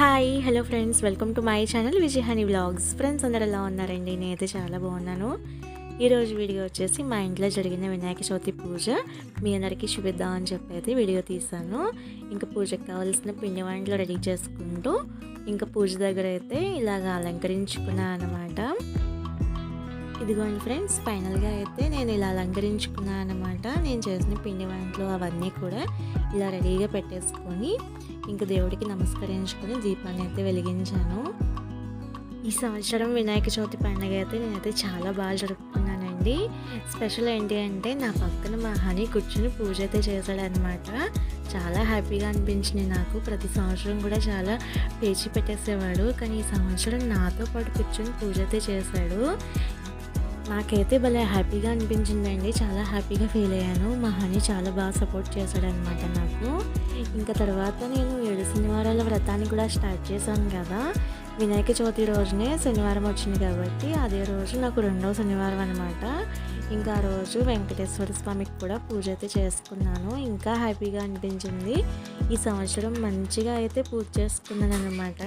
Hi hello friends welcome to my channel Vijay Honey Vlogs friends అందరు ఎలా ఉన్నారండి? నేనైతే చాలా బాగున్నాను. ఈరోజు వీడియో వచ్చేసి మా ఇంట్లో జరిగిన వినాయక చవితి పూజ. మీ అందరికీ చూపిద్దాం అని చెప్పి అయితే వీడియో తీసాను ఇంకా పూజకు కావాల్సిన పిండి వంటలు రెడీ చేసుకుంటూ ఇంకా పూజ దగ్గర అయితే ఇలాగ అలంకరించుకున్నాను అనమాట ఇదిగోండి ఫ్రెండ్స్ ఫైనల్గా అయితే నేను ఇలా అలంకరించుకున్నాను అనమాట నేను చేసిన పిండి వంటలు అవన్నీ కూడా ఇలా రెడీగా పెట్టేసుకొని ఇంక దేవుడికి నమస్కరించుకొని దీపాన్ని అయితే వెలిగించాను. ఈ సంవత్సరం వినాయక చవితి పండుగ అయితే నేనైతే చాలా బాగా జరుపుకున్నానండి. స్పెషల్ ఏంటి అంటే నా పక్కన మా హనీ కూర్చుని పూజ అయితే చేశాడనమాట చాలా హ్యాపీగా అనిపించింది నాకు. ప్రతి సంవత్సరం కూడా చాలా పేచి పెట్టేసేవాడు. కానీ ఈ సంవత్సరం నాతో పాటు కూర్చొని పూజ అయితే చేశాడు. నాకైతే భలే హ్యాపీగా అనిపించిందండి. చాలా హ్యాపీగా ఫీల్ అయ్యాను. మా హనీ చాలా బాగా సపోర్ట్ చేశాడనమాట నాకు. ఇంకా తర్వాత నేను ఏడు శనివారాల వ్రతాన్ని కూడా స్టార్ట్ చేశాను కదా. వినాయక చవితి రోజునే శనివారం వచ్చింది కాబట్టి అదే రోజు నాకు రెండవ శనివారం అనమాట ఇంకా ఆ రోజు వెంకటేశ్వర స్వామికి కూడా పూజ అయితే చేసుకున్నాను. ఇంకా హ్యాపీగా అనిపించింది. ఈ సంవత్సరం మంచిగా అయితే పూజ చేసుకున్నాను అనమాట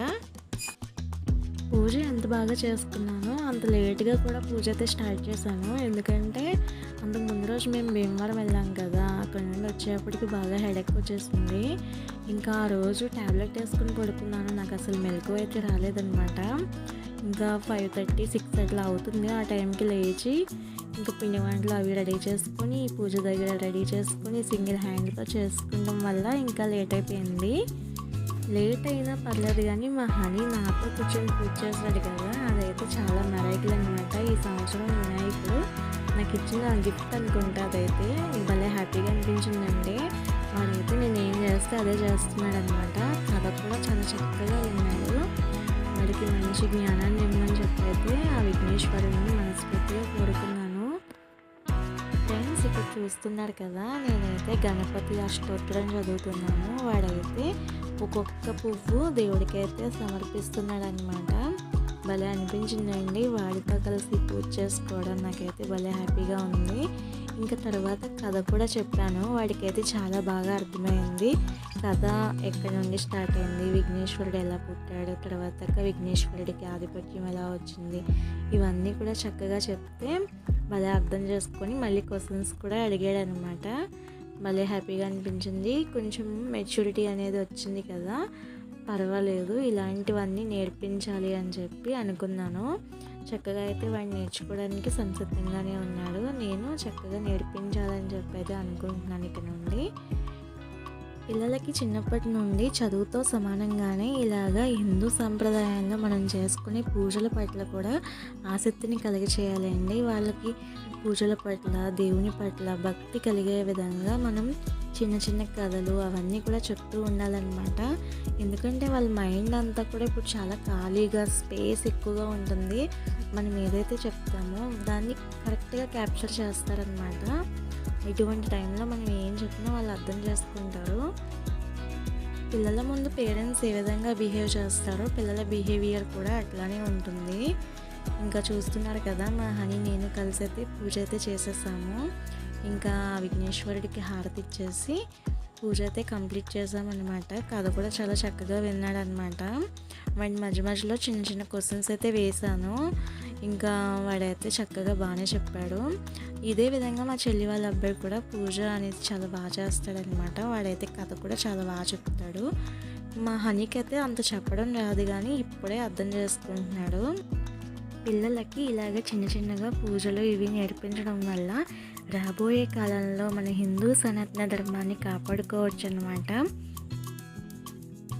పూజ ఎంత బాగా చేసుకున్నానో అంత లేట్గా కూడా పూజ అయితే స్టార్ట్ చేశాను. ఎందుకంటే అంతకు ముందు రోజు మేము భీమవరం వెళ్ళాం కదా అక్కడ నుండి వచ్చేప్పటికి బాగా హెడెక్ వచ్చేసింది. ఇంకా ఆ రోజు ట్యాబ్లెట్ వేసుకుని పడుకున్నాను నాకు అసలు మెలకు అయితే రాలేదనమాట ఇంకా ఫైవ్ థర్టీ సిక్స్ అట్లా అవుతుంది ఆ టైంకి లేచి ఇంకా పిండి వంటలు అవి రెడీ చేసుకొని పూజ దగ్గర రెడీ చేసుకొని సింగిల్ హ్యాండ్తో చేసుకోవడం వల్ల ఇంకా లేట్ అయిపోయింది. లేట్ అయినా పర్లేదు కానీ మా హనీ నాతో కూర్చొని పూజ చేశాడు కదా అదైతే చాలా మెరైకల్ అనమాట ఈ సంవత్సరం వినాయకుడు నాకు ఇచ్చిన గిఫ్ట్ అనుకుంటా అదైతే. భలే హ్యాపీగా అనిపించిందండి. వాడైతే నేను ఏం చేస్తే అదే చేస్తున్నాడు అనమాట కథ కూడా చాలా చక్కగా విన్నాడు. వాడికి మంచి జ్ఞానాన్ని ఇమ్మని చెప్పైతే ఆ విఘ్నేశ్వరుని మనస్ఫూర్తిగా కోరుకున్నాను. ఫ్రెండ్స్ ఇక్కడ చూస్తున్నారు కదా నేనైతే గణపతి అష్టోత్తరం చదువుతున్నాను. వాడైతే ఒక్కొక్క పువ్వు దేవుడికి అయితే సమర్పిస్తున్నాడు అనమాట భలే అనిపించిందండి. వాడితో కలిసి పూజ చేసుకోవడం నాకైతే భలే హ్యాపీగా ఉంది. ఇంకా తర్వాత కథ కూడా చెప్పాను. వాడికైతే చాలా బాగా అర్థమైంది. కథ ఎక్కడి నుండి స్టార్ట్ అయింది? విఘ్నేశ్వరుడు ఎలా పుట్టాడు? తర్వాత విఘ్నేశ్వరుడికి ఆధిపత్యం ఎలా వచ్చింది? ఇవన్నీ కూడా చక్కగా చెప్తే భలే అర్థం చేసుకొని మళ్ళీ క్వశ్చన్స్ కూడా అడిగాడు అనమాట భలే హ్యాపీగా అనిపించింది. కొంచెం మెచ్యూరిటీ అనేది వచ్చింది కదా. పర్వాలేదు ఇలాంటివన్నీ నేర్పించాలి అని చెప్పి అనుకున్నాను. చక్కగా అయితే వాడిని నేర్చుకోవడానికి సంసిద్ధంగానే ఉన్నాడు. నేను చక్కగా నేర్పించాలని చెప్పి అయితే అనుకుంటున్నాను ఇక నుండి. పిల్లలకి చిన్నప్పటి నుండి చదువుతో సమానంగానే ఇలాగా హిందూ సంప్రదాయాల్లో మనం చేసుకునే పూజల పట్ల కూడా ఆసక్తిని కలిగచేయాలండి. వాళ్ళకి పూజల పట్ల దేవుని పట్ల భక్తి కలిగే విధంగా మనం చిన్న చిన్న కథలు అవన్నీ కూడా చెప్తూ ఉండాలన్నమాట. ఎందుకంటే వాళ్ళ మైండ్ అంతా కూడా ఇప్పుడు చాలా ఖాళీగా స్పేస్ ఎక్కువగా ఉంటుంది. మనం ఏదైతే చెప్తామో దాన్ని కరెక్ట్గా క్యాప్చర్ చేస్తారనమాట ఇటువంటి టైంలో మనం ఏం చెప్పినా వాళ్ళు అర్థం చేసుకుంటారు. పిల్లల ముందు పేరెంట్స్ ఏ విధంగా బిహేవ్ చేస్తారో పిల్లల బిహేవియర్ కూడా అట్లానే ఉంటుంది. ఇంకా చూస్తున్నారు కదా మా హనీ నేను కలిసి అయితే పూజ అయితే చేసేసాము. ఇంకా విఘ్నేశ్వరుడికి హారతి ఇచ్చేసి పూజ అయితే కంప్లీట్ చేసామన్నమాట. కథ కూడా చాలా చక్కగా విన్నాడు అనమాట వాడి మధ్య మధ్యలో చిన్న చిన్న క్వశ్చన్స్ అయితే వేశాను ఇంకా వాడైతే చక్కగా బాగానే చెప్పాడు. ఇదే విధంగా మా చెల్లి వాళ్ళ అబ్బాయి కూడా పూజ అనేది చాలా బాగా చేస్తాడనమాట. వాడైతే కథ కూడా చాలా బాగా చెప్తాడు. మా హనీకి అయితే అంత చెప్పడం రాదు కానీ ఇప్పుడే అర్థం చేసుకుంటున్నాడు. పిల్లలకి ఇలాగ చిన్న చిన్నగా పూజలు ఇవి నేర్పించడం వల్ల రాబోయే కాలంలో మన హిందూ సనాతన ధర్మాన్ని కాపాడుకోవచ్చు అనమాట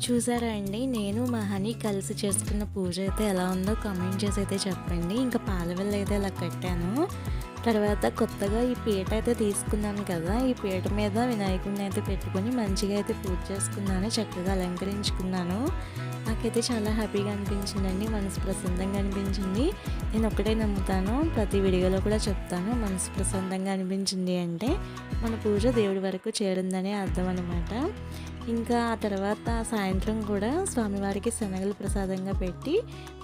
చూసారా అండి? నేను మా హనీ కలిసి చేసుకున్న పూజ అయితే ఎలా ఉందో కామెంట్ చేసి అయితే చెప్పండి. ఇంకా పాలవెల్లు అయితే ఇలా కట్టాను. తర్వాత కొత్తగా ఈ పీట అయితే తీసుకున్నాను కదా ఈ పీట మీద వినాయకుడిని అయితే పెట్టుకొని మంచిగా అయితే పూజ చేసుకున్నాను చక్కగా అలంకరించుకున్నాను. నాకైతే చాలా హ్యాపీగా అనిపించిందండి మనసు ప్రశాంతంగా అనిపించింది. నేను ఒకటే నమ్ముతాను ప్రతి వీడియోలో కూడా చెప్తాను మనసు ప్రశాంతంగా అనిపించింది అంటే మన పూజ దేవుడి వరకు చేరిందనే అర్థం అనమాట ఇంకా ఆ తర్వాత సాయంత్రం కూడా స్వామివారికి శనగలు ప్రసాదంగా పెట్టి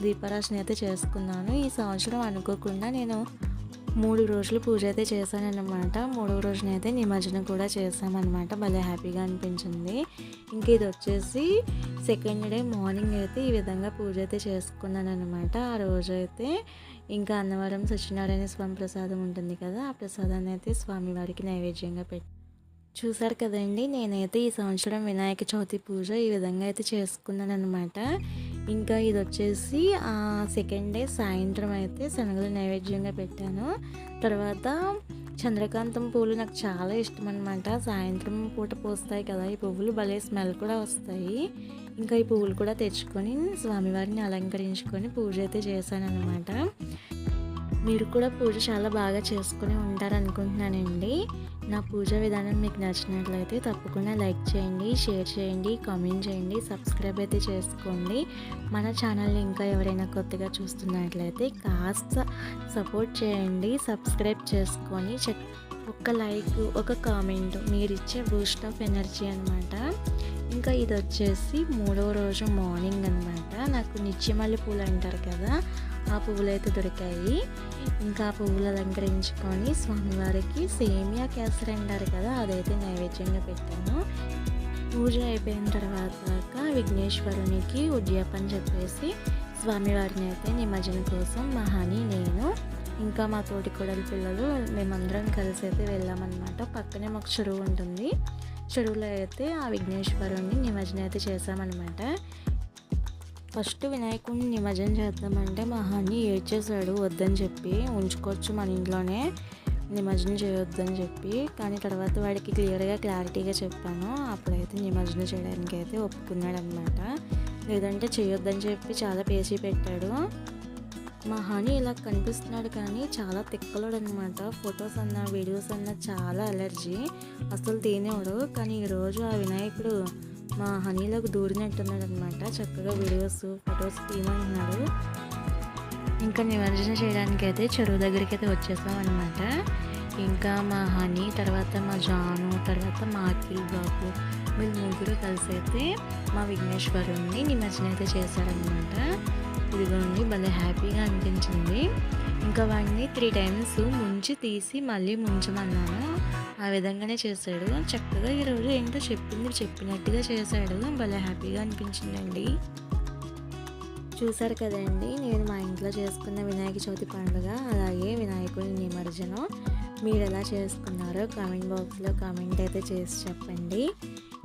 దీపారాశన అయితే చేసుకున్నాను. ఈ సంవత్సరం అనుకోకుండా నేను మూడు రోజులు పూజ అయితే చేశానన్నమాట. మూడవ రోజునైతే నిమజ్జనం కూడా చేశామన్నమాట. భలే హ్యాపీగా అనిపించింది. ఇంక ఇది వచ్చేసి సెకండ్ డే మార్నింగ్ అయితే ఈ విధంగా పూజ అయితే చేసుకున్నాను అనమాట ఆ రోజు అయితే ఇంకా అన్నవరం సత్యనారాయణ స్వామి ప్రసాదం ఉంటుంది కదా ఆ ప్రసాదాన్ని అయితే స్వామివారికి నైవేద్యంగా పెట్టి చూసారు కదండి నేనైతే ఈ సంవత్సరం వినాయక చవితి పూజ ఈ విధంగా అయితే చేసుకున్నాను అనమాట ఇంకా ఇది వచ్చేసి సెకండ్ డే సాయంత్రం అయితే శనగలు నైవేద్యంగా పెట్టాను. తర్వాత చంద్రకాంతం పూలు నాకు చాలా ఇష్టం అనమాట సాయంత్రం పూట పోస్తాయి కదా ఈ పువ్వులు భలే స్మెల్ కూడా వస్తాయి. ఇంకా ఈ పువ్వులు కూడా తెచ్చుకొని స్వామివారిని అలంకరించుకొని పూజ అయితే చేశాను అనమాట మీరు కూడా పూజ చాలా బాగా చేసుకుని ఉంటారనుకుంటున్నానండి. నా పూజ విధానం మీకు నచ్చినట్లయితే తప్పకుండా లైక్ చేయండి షేర్ చేయండి కామెంట్ చేయండి సబ్స్క్రైబ్ అయితే చేసుకోండి. మన ఛానల్ని ఇంకా ఎవరైనా కొత్తగా చూస్తున్నట్లయితే కాస్త సపోర్ట్ చేయండి సబ్స్క్రైబ్ చేసుకొని చెక్ ఒక లైక్ ఒక కామెంట్ మీరు ఇచ్చే బూస్ట్ ఆఫ్ ఎనర్జీ అనమాట ఇంకా ఇది వచ్చేసి మూడవ రోజు మార్నింగ్ అనమాట నాకు నిత్యమల్లి పూలు అంటారు కదా ఆ పువ్వులు అయితే దొరికాయి. ఇంకా ఆ పువ్వులు అలంకరించుకొని స్వామివారికి సేమియా కేసరి అంటారు కదా అదైతే నైవేద్యంగా పెట్టాను. పూజ అయిపోయిన తర్వాత విఘ్నేశ్వరునికి ఉద్యాపని చెప్పేసి స్వామివారిని అయితే నిమజ్జనం కోసం మహాని నేను. ఇంకా మా తోటి కొడలి పిల్లలు మేమందరం కలిసి అయితే వెళ్ళామన్నమాట. పక్కనే మాకు చెరువు ఉంటుంది. చెరువులో అయితే ఆ విఘ్నేశ్వరుని నిమజ్జనం అయితే చేసామన్నమాట ఫస్ట్ వినాయకుడిని నిమజ్జనం చేద్దామంటే మా హనీ ఏడ్చేశాడు వద్దని చెప్పి. ఉంచుకోవచ్చు మన ఇంట్లోనే నిమజ్జనం చేయొద్దని చెప్పి. కానీ తర్వాత వాడికి క్లియర్గా క్లారిటీగా చెప్పాను. అప్పుడైతే నిమజ్జనం చేయడానికి అయితే ఒప్పుకున్నాడు అనమాట లేదంటే చేయొద్దని చెప్పి చాలా పేసి పెట్టాడు. మా హనీ ఇలా కనిపిస్తున్నాడు కానీ చాలా తిక్కలోడు అనమాట ఫొటోస్ అన్న వీడియోస్ అన్న చాలా అలర్జీ. అసలు తినేవాడు. కానీ ఈరోజు ఆ వినాయకుడు మా హనీలోకి దూరినట్టున్నాడు అనమాట చక్కగా వీడియోస్ ఫొటోస్ తీయమంటున్నాడు ఇంకా నిమజ్జనం చేయడానికి అయితే చెరువు దగ్గరికి అయితే వచ్చేసాం అనమాట ఇంకా మా హనీ తర్వాత మా జాను తర్వాత మా అఖిల్ బాబు వీళ్ళు ముగ్గురు కలిసి అయితే మా విఘ్నేశ్వరుణ్ణి నిమజ్జనం అయితే చేశాడనమాట ఇదిగోండి భలే హ్యాపీగా అనిపించింది. ఇంకా వాడిని త్రీ టైమ్స్ ముంచి తీసి మళ్ళీ ముంచమన్నాను. ఆ విధంగానే చేశాడు. చక్కగా ఈరోజు ఏంటో చెప్పింది చెప్పినట్టుగా చేశాడు. భలే హ్యాపీగా అనిపించిందండి. చూసారు కదండి నేను మా ఇంట్లో చేసుకున్న వినాయక చవితి పండుగ అలాగే వినాయకుడి నిమజ్జనం. మీరు ఎలా చేసుకున్నారో కామెంట్ బాక్స్లో కామెంట్ అయితే చేసి చెప్పండి.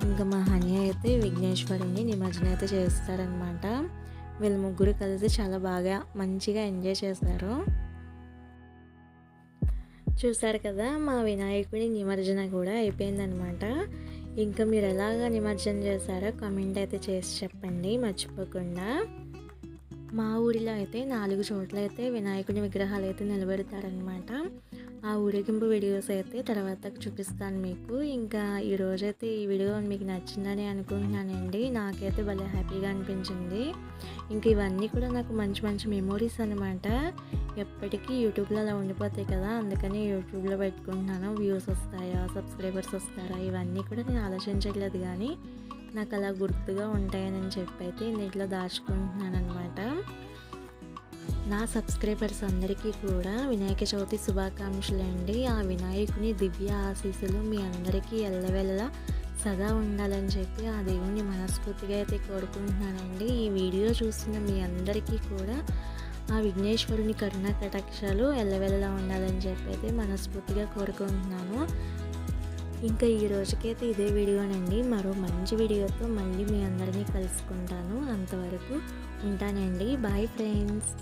ఇంకా మా హనీ అయితే విఘ్నేశ్వరుని నిమజ్జనం అయితే చేస్తారనమాట వీళ్ళు ముగ్గురు కలిసి చాలా బాగా మంచిగా ఎంజాయ్ చేశారు. చూసారు కదా మా వినాయకుడి నిమజ్జన కూడా అయిపోయిందనమాట ఇంకా మీరు ఎలాగా నిమజ్జనం చేశారో కామెంట్ అయితే చేసి చెప్పండి మర్చిపోకుండా. మా ఊరిలో అయితే నాలుగు చోట్ల అయితే వినాయకుడి విగ్రహాలు అయితే నిలబెడతారనమాట ఆ ఊరేగింపు వీడియోస్ అయితే తర్వాత చూపిస్తాను మీకు. ఇంకా ఈరోజైతే ఈ వీడియో మీకు నచ్చిందని అనుకుంటున్నానండి. నాకైతే భలే హ్యాపీగా అనిపించింది. ఇంకా ఇవన్నీ కూడా నాకు మంచి మంచి మెమోరీస్ అనమాట ఎప్పటికీ యూట్యూబ్లో అలా ఉండిపోతాయి కదా అందుకని యూట్యూబ్లో పెట్టుకుంటున్నాను. వ్యూస్ వస్తాయా సబ్స్క్రైబర్స్ వస్తారా ఇవన్నీ కూడా నేను ఆలోచించట్లేదు కానీ నాకు అలా గుర్తుగా ఉంటాయని చెప్పి అయితే ఇంట్లో దాచుకుంటున్నాను అనమాట నా సబ్స్క్రైబర్స్ అందరికీ కూడా వినాయక చవితి శుభాకాంక్షలు అండి ఆ వినాయకుని దివ్య ఆశీస్సులు మీ అందరికీ ఎల్లవెల్లలా సదా ఉండాలని చెప్పి ఆ దేవుణ్ణి మనస్ఫూర్తిగా అయితే కోరుకుంటున్నానండి. ఈ వీడియో చూస్తున్న మీ అందరికీ కూడా ఆ విఘ్నేశ్వరుని కరుణ కటాక్షాలు ఎల్లవెల్లా ఉండాలని చెప్పి అయితే మనస్ఫూర్తిగా కోరుకుంటున్నాను. ఇంకా ఈ రోజుకైతే ఇదే వీడియోనండి. మరో మంచి వీడియోతో మళ్ళీ మీ అందరినీ కలుసుకుంటాను. అంతవరకు ఉంటానండి. Bye friends.